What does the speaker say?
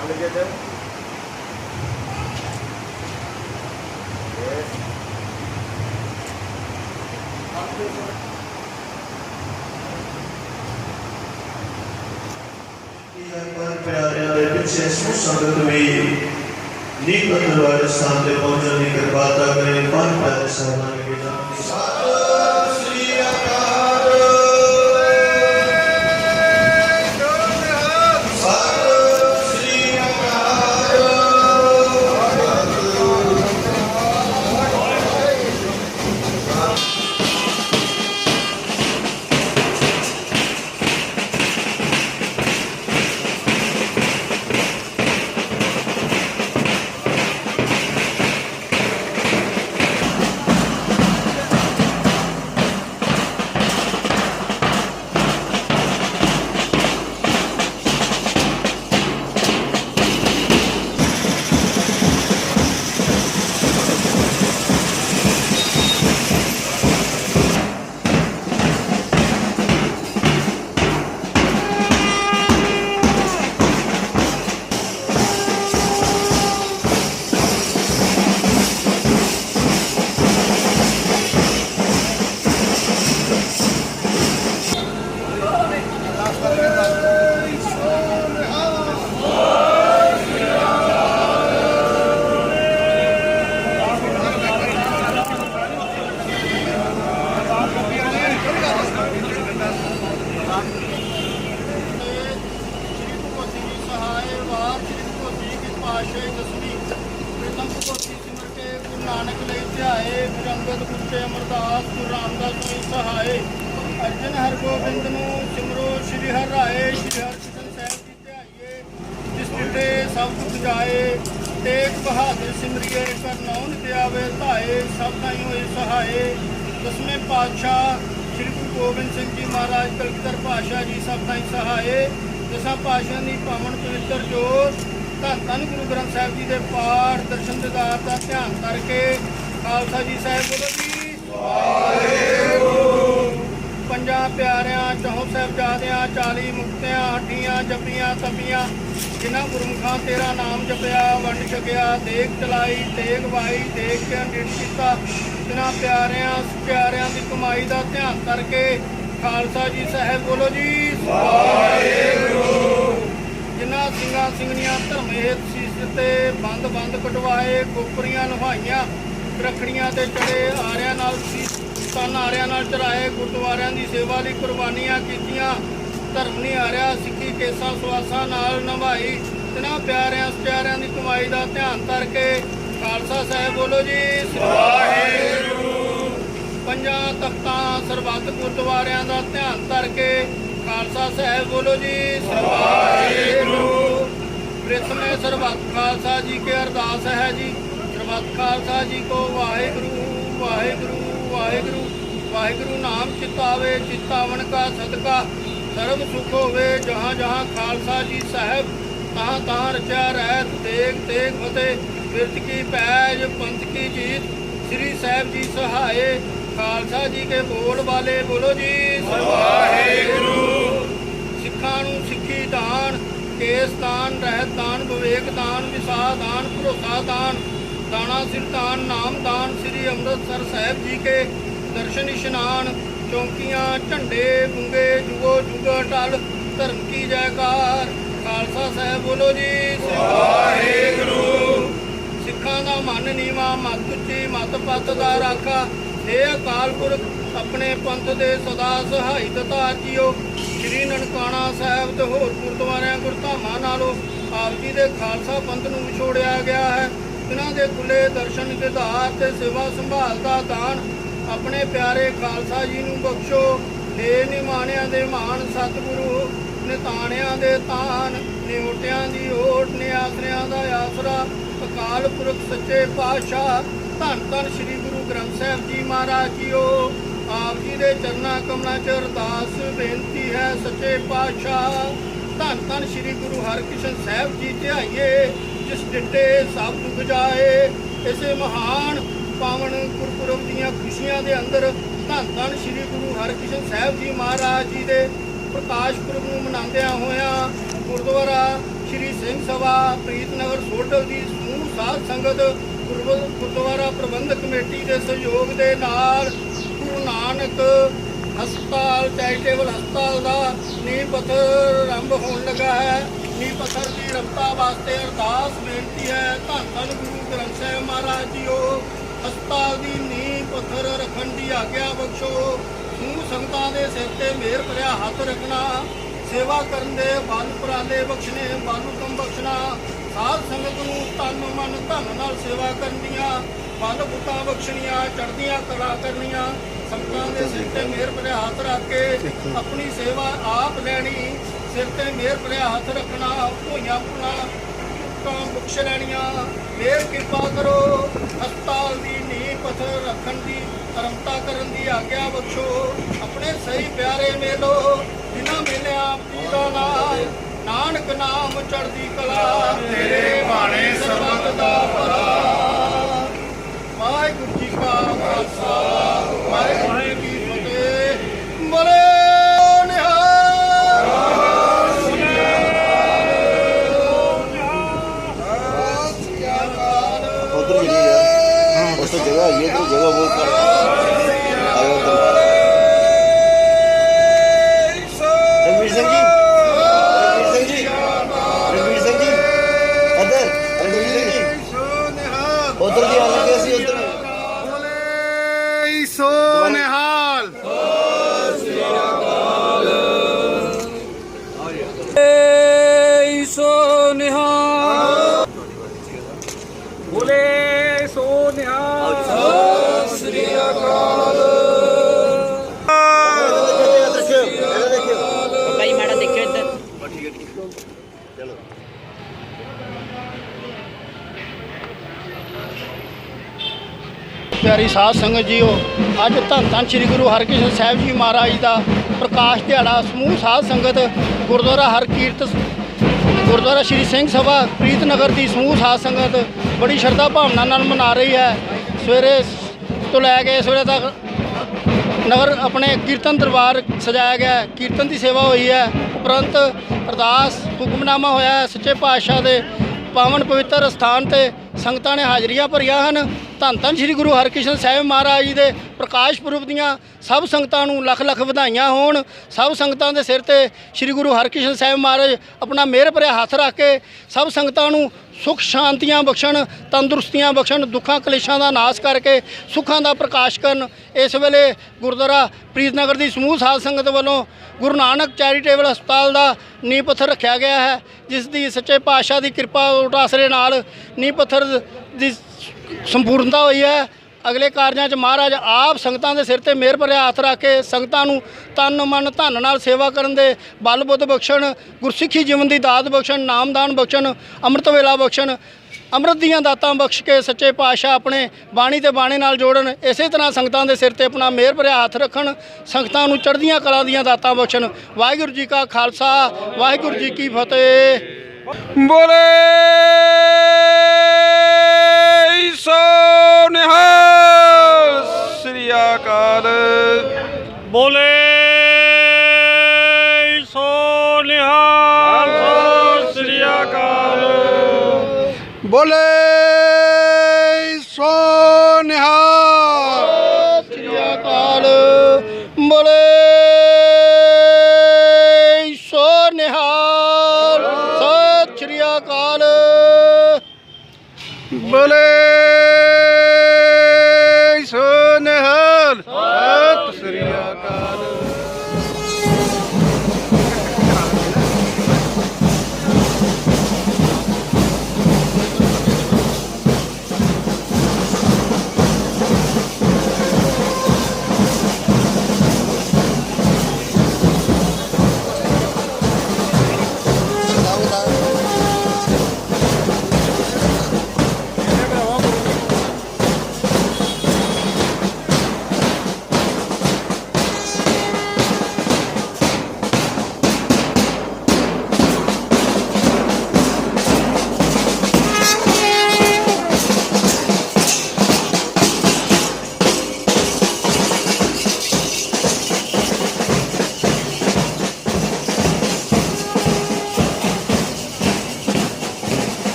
Sambil dia Yes. ਪਰ ਪਿਆਰਿਆਂ ਦੇ ਪਿੱਛੇ ਸਮੂਹ ਸੰਗਤ ਵੀ ਨੀਕਤ ਵਾਲੇ ਸਥਾਨ ਤੇ ਪਹੁੰਚਣ ਦੀ ਭਗਵਤ ਦਸਵੀਂ ਪ੍ਰਥਮ ਭਗਵਤ ਸਿਮਰ ਕੇ ਗੁਰੂ ਨਾਨਕ ਲਈ ਧਿਆਏ ਗੁਰੂ ਅੰਗਦ ਗੁਰਤੇ ਅਮਰਦਾਸ, ਗੁਰੂ ਰਾਮਦਾਸ ਜੀ ਸਹਾਏ। ਅਰਜਨ ਹਰਗੋਬਿੰਦ ਨੂੰ ਸਿਮਰੋ, ਸ਼੍ਰੀ ਹਰਿ ਰਾਏ, ਸ਼੍ਰੀ ਹਰਿਕ੍ਰਿਸ਼ਨ ਸਾਹਿਬ ਜੀ ਧਿਆਈਏ, ਜਿਸ ਪਿਤੇ ਸਭ ਦੁਖ ਜਾਏ। ਤੇਗ ਬਹਾਦਰ ਸਿਮਰਿਏ, ਕਰ ਨੌਨ ਧਾਏ, ਸਭ ਤਾਈ ਹੋਏ ਸਹਾਏ। ਦਸਵੇਂ ਪਾਤਸ਼ਾਹ ਸ੍ਰੀ ਗੁਰੂ ਗੋਬਿੰਦ ਸਿੰਘ ਜੀ ਮਹਾਰਾਜ, ਕਲਗੀਧਰ ਪਾਤਸ਼ਾਹ ਜੀ ਸਭ ਤਾਈ ਸਹਾਏ। ਦਸਾਂ ਪਾਤਸ਼ਾਹਾਂ ਦੀ ਪਾਵਨ ਪਵਿੱਤਰ ਜੋਤ ਧੰਨ ਧੰਨ ਗੁਰੂ ਗ੍ਰੰਥ ਸਾਹਿਬ ਜੀ ਦੇ ਪਾਠ ਦਰਸ਼ਨ ਦਿਦਾਰ ਦਾ ਧਿਆਨ ਕਰਕੇ ਖਾਲਸਾ ਜੀ ਸਾਹਿਬ ਬੋਲੋ ਜੀ। ਪੰਜਾਂ ਪਿਆਰਿਆਂ ਚੌਂ ਸਾਹਿਬਜ਼ਾਦਿਆਂ 40 ਮੁਕਤਿਆਂ ਹੱਡੀਆਂ ਜਪੀਆਂ ਤਪੀਆਂ ਜਿਨ੍ਹਾਂ ਗੁਰਮੁਖਾਂ ਤੇਰਾ ਨਾਮ ਜਪਿਆ, ਵੰਡ ਛਕਿਆ ਦੇਖ ਚਲਾਈ ਦੇਖ ਵਾਈ ਦੇਖ ਕੇ ਅੰਡਿਤ ਕੀਤਾ। ਜਿਨ੍ਹਾਂ ਪਿਆਰਿਆਂ ਪਿਆਰਿਆਂ ਦੀ ਕਮਾਈ ਦਾ ਧਿਆਨ ਕਰਕੇ ਖਾਲਸਾ ਜੀ ਸਾਹਿਬ ਬੋਲੋ ਜੀ। ਜਿਨ੍ਹਾਂ ਸਿੰਘਾਂ ਸਿੰਘਣੀਆਂ ਧਰਮ ਸੀਸ ਦਿੱਤੇ ਬੰਦ ਬੰਦ ਕਟਵਾਏ ਕੋਪਰੀਆਂ ਨਿਭਾਈਆਂ ਰੱਖੜੀਆਂ ਤੇ ਚੜੇ ਆਰਿਆਂ ਨਾਲ ਤਨ ਆਰਿਆਂ ਨਾਲ ਚੜਾਏ, ਗੁਰਦੁਆਰਿਆਂ ਦੀ ਸੇਵਾ ਲਈ ਕੁਰਬਾਨੀਆਂ ਕੀਤੀਆਂ। ਧਰਮ ਨਹੀਂ ਹਾਰਿਆ ਸਿੱਖੀ, ਕੇਸਾਂ, ਸਵਾਸਾਂ ਨਾਲ ਨਿਭਾਈ ਤਿਨਾਂ ਪਿਆਰਿਆਂ ਪਿਆਰਿਆਂ ਦੀ ਕਮਾਈ ਦਾ ਧਿਆਨ ਕਰਕੇ ਖਾਲਸਾ ਸਾਹਿਬ ਬੋਲੋ ਜੀ ਵਾਹਿਗੁਰੂ। ਪੰਜਾਂ ਤਖਤਾਂ, ਸਰਬੱਤ ਗੁਰਦੁਆਰਿਆਂ ਦਾ ਧਿਆਨ ਕਰਕੇ ਖਾਲਸਾ ਸਾਹਿਬ ਬੋਲੋ ਜੀ ਵਾਹਿਗੁਰੂ। ਪ੍ਰਥਮੇ ਸਰਬੱਤ ਖਾਲਸਾ ਜੀ ਕੇ ਅਰਦਾਸ ਹੈ ਜੀ। ਸਰਬੱਤ ਖਾਲਸਾ ਜੀ ਕੋ ਵਾਹਿਗੁਰੂ ਵਾਹਿਗੁਰੂ ਵਾਹਿਗੁਰੂ ਵਾਹਿਗੁਰੂ ਨਾਮ ਚਿਤਾਵੇ, ਚਿਤਾਵਨ ਕਾ ਸਦਕਾ, ਸਰਬ ਸੁਖ ਹੋਵੇ, ਜਹਾਂ ਜਹਾਂ ਖਾਲਸਾ ਜੀ ਸਾਹਿਬ, ਤਹਾਂ ਤਹਾਂ ਰਚਿਆ ਰਹਿਤ, ਤੇਗ ਤੇਗ ਫਤਿਹ, ਬਿਰਤ ਕੀ ਪੈਜ, ਪੰਥ ਕੀ ਜੀਤ, ਸ੍ਰੀ ਸਾਹਿਬ ਜੀ ਸਹਾਏ, ਖਾਲਸਾ ਜੀ ਕੇ ਬੋਲ ਵਾਲੇ ਬੋਲੋ ਜੀ, ਵਾਹਿਗੁਰੂ ਸਿੱਖਾਂ ਨੂੰ ਸਿੱਖੀ ਦਾਨ ਕੇਸ ਦਾਨ ਰਹਿਤ ਦਾਨ ਵਿਵੇਕ ਦਾਨ ਦਾਨ ਭਰੋਸਾ ਦਾਨ, ਦਾਣਾ ਸਿਰ ਨਾਮ ਦਾਨ ਸ੍ਰੀ ਅੰਮ੍ਰਿਤਸਰ ਸਾਹਿਬ ਜੀ ਕੇ। ਦਰਸ਼ਨ ਇਸ਼ਨਾਨ, ਚੌਂਕੀਆਂ, ਝੰਡੇ ਗੁੰਗੇ ਜੁਗੋ ਜੁਗ ਟਲ ਧਰਮ ਕੀ ਜੈਕਾਰ। ਖਾਲਸਾ ਸਾਹਿਬ ਬੋਲੋ ਜੀ ਵਾਹਿਗੁਰੂ। ਸਿੱਖਾਂ ਦਾ ਮਨ ਨੀਵਾ, ਮਤ ਉੱਚੀ, ਮਤ ਪੱਤ ਦਾ ਰਾਖਾ। ਇਹ ਅਕਾਲ ਪੁਰਖ, ਆਪਣੇ ਪੰਥ ਦੇ ਸਦਾ ਸਹਾਈ ਦਤਾਰ ਜੀਓ। ਸ੍ਰੀ ਨਨਕਾਣਾ ਸਾਹਿਬ ਤੇ ਹੋਰ ਗੁਰਦੁਆਰਿਆਂ, ਗੁਰਧਾਮਾਂ ਨਾਲੋਂ ਆਪ ਜੀ ਦੇ ਖਾਲਸਾ ਪੰਥ ਨੂੰ ਵਿਛੋੜਿਆ ਗਿਆ ਹੈ। ਇਹਨਾਂ ਦੇ ਖੁੱਲੇ ਦਰਸ਼ਨ ਦਿਦਾਰ ਤੇ ਸੇਵਾ ਸੰਭਾਲ ਦਾ ਦਾਨ ਆਪਣੇ ਪਿਆਰੇ ਖਾਲਸਾ ਜੀ ਨੂੰ ਬਖਸ਼ੋ। ਏ ਨਿਮਾਣਿਆਂ ਦੇ ਮਾਣ ਸਤਿਗੁਰੂ, ਨਿਤਾਣਿਆਂ ਦੇ ਤਾਨ, ਨਿਉਟਿਆਂ ਦੀ ਓਟ, ਨਿਆਸਰਿਆਂ ਦਾ ਆਸਰਾ, ਅਕਾਲ ਪੁਰਖ ਸੱਚੇ ਪਾਤਸ਼ਾਹ, ਧੰਨ ਧੰਨ ਸ੍ਰੀ ਗੁਰੂ ਗ੍ਰੰਥ ਸਾਹਿਬ ਜੀ ਮਹਾਰਾਜ ਜੀਓ। ਆਪ ਜੀ ਦੇ ਚਰਨਾਂ ਕਮਲਾਂ 'ਚ ਅਰਦਾਸ ਬੇਨਤੀ ਹੈ ਸੱਚੇ ਪਾਤਸ਼ਾਹ। ਧੰਨ ਧੰਨ ਸ੍ਰੀ ਗੁਰੂ ਹਰਕ੍ਰਿਸ਼ਨ ਸਾਹਿਬ ਜੀ ਧਿਆਈਏ, ਜਿਸ ਡਿੱਟੇ ਸਭ ਦੁੱਖ ਜਾਏ। ਇਸੇ ਮਹਾਨ ਪਾਵਨ ਗੁਰਪੁਰਬ ਦੀਆਂ ਖੁਸ਼ੀਆਂ ਦੇ ਅੰਦਰ ਧੰਨ ਧੰਨ ਸ੍ਰੀ ਗੁਰੂ ਹਰਕ੍ਰਿਸ਼ਨ ਸਾਹਿਬ ਜੀ ਮਹਾਰਾਜ ਜੀ ਦੇ ਪ੍ਰਕਾਸ਼ ਪੁਰਬ ਨੂੰ ਮਨਾਉਂਦਿਆਂ ਹੋਇਆਂ ਗੁਰਦੁਆਰਾ ਸ਼੍ਰੀ ਸਿੰਘ ਸਭਾ ਪ੍ਰੀਤਨਗਰ ਸੋਢਲ ਦੀ ਸਮੂਹ ਸਾਧ ਸੰਗਤ ਗੁਰਬ- ਗੁਰਦੁਆਰਾ ਪ੍ਰਬੰਧਕ ਕਮੇਟੀ ਦੇ ਸਹਿਯੋਗ ਦੇ ਨਾਲ ਗੁਰੂ ਨਾਨਕ ਹਸਪਤਾਲ, ਚੈਰੀਟੇਬਲ ਹਸਪਤਾਲ ਦਾ ਨੀਂਹ ਪੱਥਰ ਆਰੰਭ ਲੱਗਾ ਹੈ। ਨੀਂਹ ਪੱਥਰ ਦੀ ਰਫਤਾ ਵਾਸਤੇ ਅਰਦਾਸ ਬੇਨਤੀ ਹੈ। ਧੰਨ ਧੰਨ ਗੁਰੂ ਗ੍ਰੰਥ ਸਾਹਿਬ ਮਹਾਰਾਜ ਜੀਓ ਹਸਪਤਾਲ ਦੀ ਨੀਂਹ ਪੱਥਰ ਰੱਖਣ ਦੀ ਆਗਿਆ ਬਖਸ਼ੋ। ਸਮੂਹ ਸੰਗਤਾਂ ਦੇ ਸਿਰ ਤੇ ਮਿਹਰ ਭਰਿਆ ਹੱਥ ਰੱਖਣਾ ਸੇਵਾ ਕਰਨ ਦੇ ਬਲ ਉਪਰਾਲੇ ਬਖਸ਼ਣੇ ਬਲ ਹੁਕਮ ਬਖਸ਼ਣਾ। ਸਾਧ ਸੰਗਤ ਨੂੰ ਤਨ ਮਨ ਧਨ ਨਾਲ ਸੇਵਾ ਕਰਨ ਦੀਆਂ ਬਲ ਬੁੱਤਾ ਬਖਸ਼ਣੀਆਂ ਚੜ੍ਹਦੀਆਂ ਕਲਾ ਕਰਨੀਆਂ। ਸੰਗਤਾਂ ਦੇ ਸਿਰ ਤੇ ਮਿਹਰ ਭਰਿਆ ਹੱਥ ਰੱਖ ਕੇ ਆਪਣੀ ਸੇਵਾ ਆਪ ਲੈਣੀ। ਸਿਰ ਤੇ ਮੇਰ ਭਰਿਆ ਹੱਥ ਰੱਖਣਾ ਹੋਈਆਂ ਪੁਣਾ ਤਾਂ ਬਖਸ਼ ਲੈਣੀਆਂ। ਮਿਹਰ ਕਿਰਪਾ ਕਰੋ, ਹਸਪਤਾਲ ਦੀ ਨੀਂਹ ਪੱਥਰ ਰੱਖਣ ਦੀ ਕਰਮਤਾ ਕਰਨ ਦੀ ਆਗਿਆ ਬਖਸ਼ੋ। ਆਪਣੇ ਸਹੀ ਪਿਆਰੇ ਮੇਲੋ ਉਸ ਤੋਂ ਜਗ੍ਹਾ ਹੈਗੀ ਹੈ ਪਿਆਰੀ ਸਾਧ ਸੰਗਤ ਜੀਓ, ਅੱਜ ਧੰਨ ਧੰਨ ਸ੍ਰੀ ਗੁਰੂ ਹਰਕ੍ਰਿਸ਼ਨ ਸਾਹਿਬ ਜੀ ਮਹਾਰਾਜ ਦਾ ਪ੍ਰਕਾਸ਼ ਦਿਹਾੜਾ, ਸਮੂਹ ਸਾਧ ਸੰਗਤ ਗੁਰਦੁਆਰਾ ਹਰ ਕੀਰਤ ਗੁਰਦੁਆਰਾ ਸ੍ਰੀ ਸਿੰਘ ਸਭਾ ਪ੍ਰੀਤ ਨਗਰ ਦੀ ਸਮੂਹ ਸਾਧ ਸੰਗਤ ਬੜੀ ਸ਼ਰਧਾ ਭਾਵਨਾ ਨਾਲ ਮਨਾ ਰਹੀ ਹੈ। ਸਵੇਰੇ ਤੋਂ ਲੈ ਕੇ ਸਵੇਰੇ ਤੱਕ ਨਗਰ ਆਪਣੇ ਕੀਰਤਨ ਦਰਬਾਰ ਸਜਾਇਆ ਗਿਆ ਕੀਰਤਨ ਦੀ ਸੇਵਾ ਹੋਈ ਹੈ। ਉਪਰੰਤ ਅਰਦਾਸ, ਹੁਕਮਨਾਮਾ ਹੋਇਆ ਹੈ। ਸੱਚੇ ਪਾਤਸ਼ਾਹ ਦੇ ਪਾਵਨ ਪਵਿੱਤਰ ਸਥਾਨ ਤੇ ਸੰਗਤਾਂ ਨੇ ਹਾਜ਼ਰੀਆਂ ਭਰੀਆਂ ਹਨ। ਧੰਨ ਧੰਨ ਸ੍ਰੀ ਗੁਰੂ ਹਰਕ੍ਰਿਸ਼ਨ ਸਾਹਿਬ ਮਹਾਰਾਜ ਜੀ ਦੇ ਪ੍ਰਕਾਸ਼ ਪੁਰਬ ਦੀਆਂ ਸਭ ਸੰਗਤਾਂ ਨੂੰ ਲੱਖ ਲੱਖ ਵਧਾਈਆਂ ਹੋਣ। ਸਭ ਸੰਗਤਾਂ ਦੇ ਸਿਰ ਤੇ ਸ੍ਰੀ ਗੁਰੂ ਹਰਕ੍ਰਿਸ਼ਨ ਸਾਹਿਬ ਮਹਾਰਾਜ ਆਪਣਾ ਮਿਹਰ ਭਰਿਆ ਹੱਥ ਰੱਖ ਕੇ ਸਭ ਸੰਗਤਾਂ ਨੂੰ ਸੁਖ ਸ਼ਾਂਤੀਆਂ ਬਖਸ਼ਣ, ਤੰਦਰੁਸਤੀਆਂ ਬਖਸ਼ਣ, ਦੁੱਖਾਂ ਕਲੇਸ਼ਾਂ ਦਾ ਨਾਸ਼ ਕਰਕੇ ਸੁੱਖਾਂ ਦਾ ਪ੍ਰਕਾਸ਼ ਕਰਨ। ਇਸ ਵੇਲੇ ਗੁਰਦੁਆਰਾ ਪ੍ਰੀਤਨਗਰ ਦੀ ਸਮੂਹ ਸਾਧ ਸੰਗਤ ਵੱਲੋਂ ਗੁਰੂ ਨਾਨਕ ਚੈਰੀਟੇਬਲ ਹਸਪਤਾਲ ਦਾ ਨੀਂਹ ਪੱਥਰ ਰੱਖਿਆ ਗਿਆ ਹੈ, ਜਿਸ ਦੀ ਸੱਚੇ ਪਾਤਸ਼ਾਹ ਦੀ ਕਿਰਪਾ ਉਟਾਸਰੇ ਨਾਲ ਨੀਂਹ ਪੱਥਰ ਦੀ ਸੰਪੂਰਨਤਾ ਹੋਈ ਹੈ। ਅਗਲੇ ਕਾਰਜਾਂ 'ਚ ਮਹਾਰਾਜ ਆਪ ਸੰਗਤਾਂ ਦੇ ਸਿਰ ਤੇ ਮਿਹਰ ਭਰਿਆ ਹੱਥ ਰੱਖ ਕੇ ਸੰਗਤਾਂ ਨੂੰ ਤਨ, ਮਨ, ਧਨ ਨਾਲ ਸੇਵਾ ਕਰਨ ਦੇ ਬਲ, ਬੁੱਧ ਬਖਸ਼ਣ, ਗੁਰਸਿੱਖੀ ਜੀਵਨ ਦੀ ਦਾਤ ਬਖਸ਼ਣ, ਨਾਮਦਾਨ ਬਖਸ਼ਣ, ਅੰਮ੍ਰਿਤ ਵੇਲਾ ਬਖਸ਼ਣ, ਅੰਮ੍ਰਿਤ ਦੀਆਂ ਦਾਤਾਂ ਬਖਸ਼ ਕੇ ਸੱਚੇ ਪਾਤਸ਼ਾਹ ਆਪਣੇ ਬਾਣੀ ਤੇ ਬਾਣੇ ਨਾਲ ਜੋੜਨ, ਇਸੇ ਤਰ੍ਹਾਂ ਸੰਗਤਾਂ ਦੇ ਸਿਰ ਤੇ ਆਪਣਾ ਮਿਹਰ ਭਰਿਆ ਹੱਥ ਰੱਖਣ, ਸੰਗਤਾਂ ਨੂੰ ਚੜ੍ਹਦੀਆਂ ਕਲਾ ਦੀਆਂ ਦਾਤਾਂ ਬਖਸ਼ਣ। ਵਾਹਿਗੁਰੂ ਜੀ ਕਾ ਖਾਲਸਾ, ਵਾਹਿਗੁਰੂ ਜੀ ਕੀ ਫਤਿਹ। ਬੋਲੇ ਬੋਲੇ ਸੋ ਨਿਹਾਲ ਸੋ ਸ੍ਰੀ ਅਕਾਲ। ਬੋਲੇ